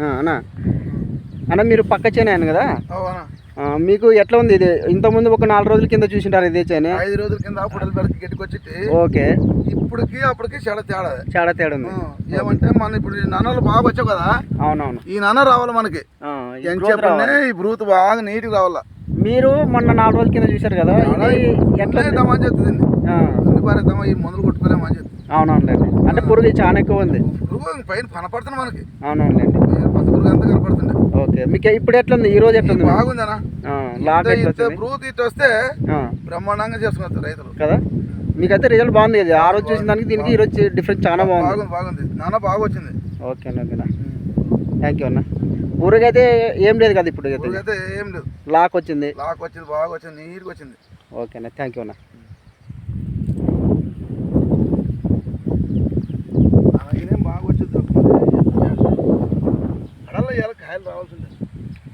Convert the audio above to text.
అన్న. అన్న మీరు పక్క చేనే కదా? మీకు ఎట్లా ఉంది ఇది? ఇంతకుముందు ఒక నాలుగు రోజుల కింద చూసింటారు ఇదే చేనే. ఐదు రోజుల కింద పుట్టలు పెడితే గట్టికొచ్చి ఓకే. ఇప్పటికి అప్పటికి చాలా తేడా. చాలా తేడా ఉంది. ఏమంటే మన ఇప్పుడు నాన్నలు బాగా వచ్చావు కదా? అవునవును. ఈ నాన్న రావాలి మనకి. ఈ బ్రూత్ బాగా నీట్గా రావాలా. మీరు మొన్న నాలుగు రోజుల కింద చూశారు కదా ఎట్లా చెప్తుంది. ఈ మందులు కొట్టుకోలేమని చెప్తుంది. అవునవునులేండి. అంటే పురుగు చాలా ఎక్కువ ఉంది పురుగు పైన కనపడుతుంది మనకి. అవునవునులేండి. పచ్చ పురుగు అంతా కనపడుతుంది ఓకే. మీకు ఇప్పుడు ఎట్లా ఉంది ఈ రోజు ఎట్లా ఉంది బాగుందనా బ్రూత్ ఇటు వస్తే బ్రహ్మాండంగా చేసుకున్నారు రైతులు. కదా? మీకైతే రిజల్ట్ బాగుంది కదా? ఆ రోజు చూసిన దానికి దీనికి ఈ రోజు డిఫరెన్స్ చాలా బాగుంది. బాగుంది నాన్న బాగా వచ్చింది. ఓకే అన్న ఓకేనా? థ్యాంక్ యూ అన్న. ఊరికైతే ఏం లేదు కదా ఇప్పుడు? అయితే పురుగు అయితే ఏం లేదు. లాక్ వచ్చింది. లాక్ వచ్చింది బాగా వచ్చింది నీట్గా వచ్చింది. ఓకే అన్న థ్యాంక్ యూ అన్న. అలాగేనేం రావాల్సిందే.